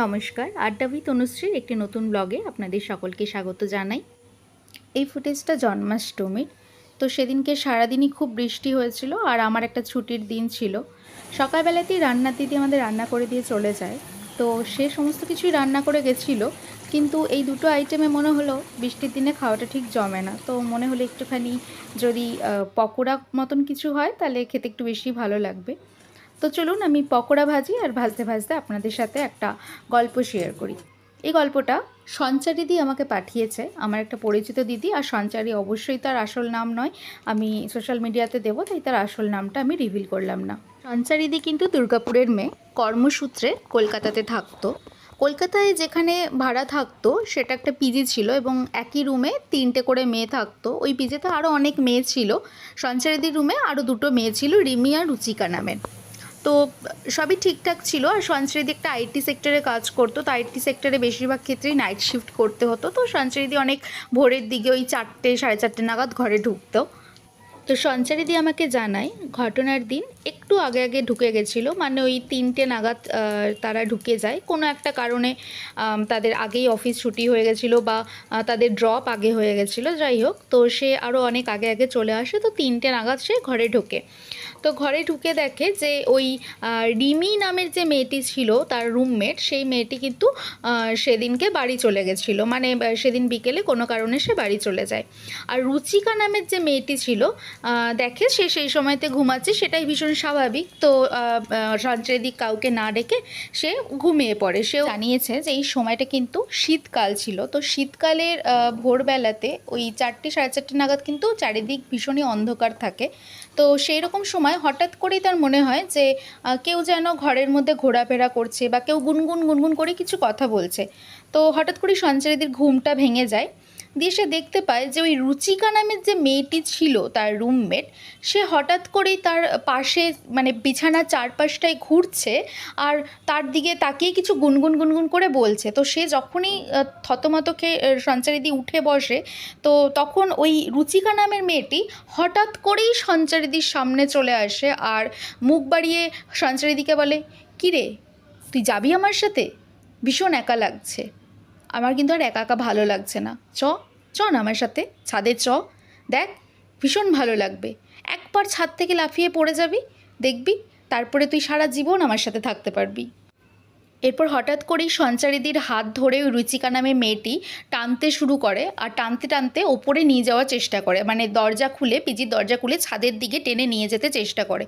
নমস্কার আড্ডাবি তনুশ্রীর একটি নতুন ব্লগে আপনাদের সকলকে স্বাগত জানাই। এই ফুটেজটা জন্মাষ্টমীর, তো সেদিনকে সারাদিনই খুব বৃষ্টি হয়েছিল আর আমার একটা ছুটির দিন ছিল। সকালবেলাতেই রান্না, দিদি আমাদের রান্না করে দিয়ে চলে যায়। তো সে সমস্ত কিছুই রান্না করে গেছিল, কিন্তু এই দুটো আইটেমে মনে হলো বৃষ্টির দিনে খাওয়াটা ঠিক জমে না। তো মনে হলো একটুখানি যদি পকোড়া মতন কিছু হয় তাহলে খেতে একটু বেশি ভালো লাগবে। তো চলুন আমি পকোড়া ভাজি আর ভাজতে ভাজতে আপনাদের সাথে একটা গল্প শেয়ার করি। এই গল্পটা সঞ্চারী দি আমাকে পাঠিয়েছে। আমার একটা পরিচিত দিদি আর সঞ্চারী অবশ্যই তার আসল নাম নয়। আমি সোশ্যাল মিডিয়াতে দেবো, তাই তার আসল নামটা আমি রিভিল করলাম না। সঞ্চারী দি কিন্তু দুর্গাপুরের মেয়ে। কর্মসূত্রে কলকাতাতে থাকতো। কলকাতায় যেখানে ভাড়া থাকতো, সেটা একটা পিজি ছিল এবং একই রুমে তিনটে করে মেয়ে থাকতো। ওই পিজিতে আরও অনেক মেয়ে ছিল। সঞ্চারিদির রুমে আরও দুটো মেয়ে ছিল, রিমি আর রুচিকা নামের। তো সবই ঠিকঠাক ছিল আর সঞ্চয়দি একটা আইটি সেক্টরে কাজ করতো, তো আইটি সেক্টরে বেশিরভাগ ক্ষেত্রেই নাইট শিফট করতে হতো। তো সঞ্চয়দি অনেক ভোরের দিকে ওই চারটে, সাড়ে চারটে নাগাদ ঘরে ঢুকতো। তো সঞ্চারিদি আমাকে জানায়, ঘটনার দিন একটু আগে আগে ঢুকে গেছিল মানে ওই তিনটে নাগাদ তারা ঢুকে যায়। কোনো একটা কারণে তাদের আগেই অফিস ছুটি হয়ে গেছিল বা তাদের ড্রপ আগে হয়ে গেছিল, যাই হোক। তো সে আরও অনেক আগে আগে চলে আসে, তো তিনটে নাগাদ সে ঘরে ঢোকে। তো ঘরে ঢুকে দেখে যে ওই রিমি নামের যে মেয়েটি ছিল, তার রুমমেট সেই মেয়েটি কিন্তু সেদিনকে বাড়ি চলে গেছিল। মানে সেদিন বিকেলে কোনো কারণে সে বাড়ি চলে যায়। আর রুচিকা নামের যে মেয়েটি ছিল দেখে সে সেই সময়তে ঘুমাচ্ছে, সেটাই ভীষণ স্বাভাবিক। তো সঞ্চয়দিক কাউকে না ডেকে সে ঘুমিয়ে পড়ে। সেও জানিয়েছে যে এই সময়টা কিন্তু শীতকাল ছিল। তো শীতকালের ভোরবেলাতে ওই চারটে, সাড়ে চারটে নাগাদ কিন্তু চারিদিক ভীষণই অন্ধকার থাকে। তো সেই রকম সময় হঠাৎ করেই তার মনে হয় যে কেউ যেন ঘরের মধ্যে ঘোরাফেরা করছে বা কেউ গুনগুন গুনগুন করে কিছু কথা বলছে। তো হঠাৎ করেই সঞ্চারিদির ঘুমটা ভেঙে যায়। দিয়ে সে দেখতে পায় যে ওই রুচিকা নামের যে মেয়েটি ছিল তার রুমমেট সে হঠাৎ করেই তার পাশে মানে বিছানার চারপাশটায় ঘুরছে আর তার দিকে তাকিয়ে কিছু গুনগুন গুনগুন করে বলছে। তো সে যখনই আহ, থতমত খেয়ে সঞ্চারিদি উঠে বসে তো তখন ওই রুচিকা নামের মেয়েটি হঠাৎ করেই সঞ্চারিদির সামনে চলে আসে আর মুখ বাড়িয়ে সঞ্চারিদিকে বলে কিরে তুই যাবি আমার সাথে? ভীষণ একা লাগছে। আমার কিন্তু আর একা একা ভালো লাগছে না। চ চ না আমার সাথে। ছাদে চ। দেখ, ভীষণ ভালো লাগবে। একবার ছাদ থেকে লাফিয়ে পড়ে যাবি, দেখবি তারপরে তুই সারা জীবন আমার সাথে থাকতে পারবি। এরপর হঠাৎ করেই সঞ্চারিদির হাত ধরে ওই রুচিকা নামে মেয়েটি টানতে শুরু করে আর টানতে টানতে ওপরে নিয়ে যাওয়ার চেষ্টা করে। মানে দরজা খুলে, পিজির দরজা খুলে ছাদের দিকে টেনে নিয়ে যেতে চেষ্টা করে।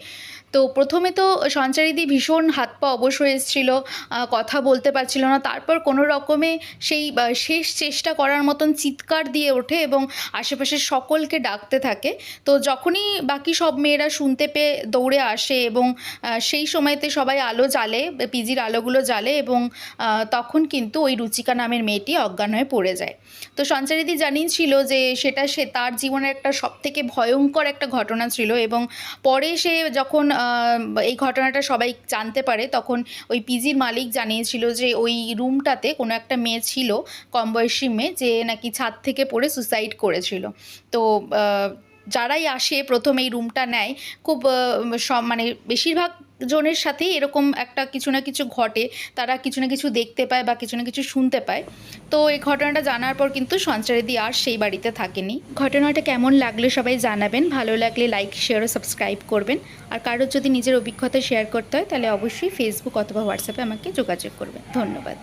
তো প্রথমে তো সঞ্চারীদি ভীষণ হাত পা অবশ এসেছিল কথা বলতে পারছিল না। তারপর কোনো রকমে সেই শেষ চেষ্টা করার মতন চিৎকার দিয়ে ওঠে এবং আশেপাশের সকলকে ডাকতে থাকে। তো যখনই বাকি সব মেয়েরা শুনতে পেয়ে দৌড়ে আসে এবং সেই সময়তে সবাই আলো জ্বালে, পিজির আলোগুলো জ্বালে এবং তখন কিন্তু ওই রুচিকা নামের মেয়েটি অজ্ঞান হয়ে পড়ে যায়। তো সঞ্চারিদি জানিয়েছিল যে সেটা সে তার জীবনের একটা সবথেকে ভয়ঙ্কর একটা ঘটনা ছিল এবং পরে সে যখন এই ঘটনাটা সবাই জানতে পারে তখন ওই পিজির মালিক জানিয়েছিল যে ওই রুমটাতে কোনো একটা মেয়ে ছিল কম বয়সী মেয়ে, যে নাকি ছাদ থেকে পড়ে সুসাইড করেছিল। তো যারাই আসে প্রথম এই রুমটা নেয়, খুব সব মানে বেশিরভাগ জনের সাথেই এরকম একটা কিছু না কিছু ঘটে, তারা কিছু না কিছু দেখতে পায় বা কিছু না কিছু শুনতে পায়। তো এই ঘটনাটা জানার পর কিন্তু সঞ্চারিদি আর সেই বাড়িতে থাকেনি। ঘটনাটা কেমন লাগলে সবাই জানাবেন, ভালো লাগলে লাইক শেয়ার ও সাবস্ক্রাইব করবেন। আর কারোর যদি নিজের অভিজ্ঞতা শেয়ার করতে হয়, তাহলে অবশ্যই ফেসবুক অথবা হোয়াটসঅ্যাপে আমাকে যোগাযোগ করবেন। ধন্যবাদ।